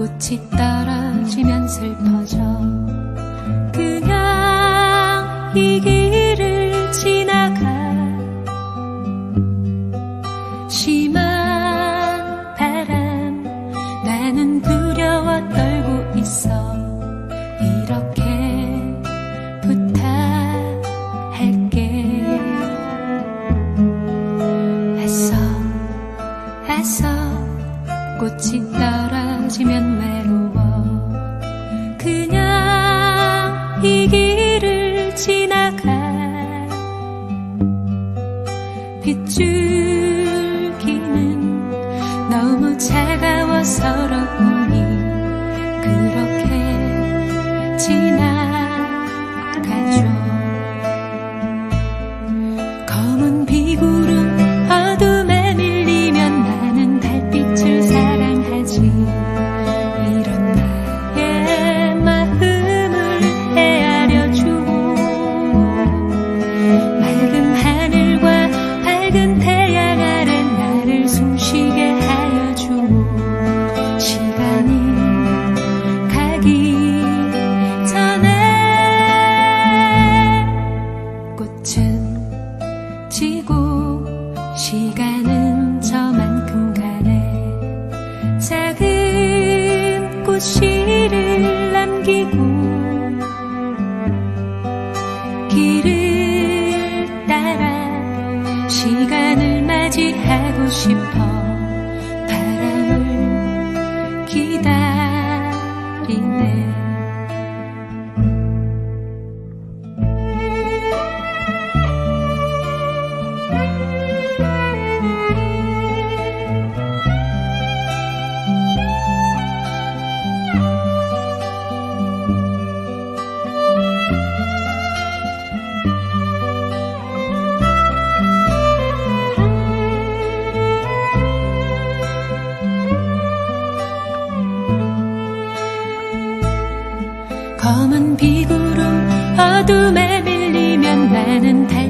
꽃이 떨어지면 슬퍼져. 그냥 이 길을 지나가. 심한 바람 나는 그 떨어지면 외로워. 그냥 이 길을 지나가. 빗줄기는 너무 잘 시를 남기고 길을 따라 시간을 맞이하고 싶어. 험한 비구름 어둠에 밀리면 나는 달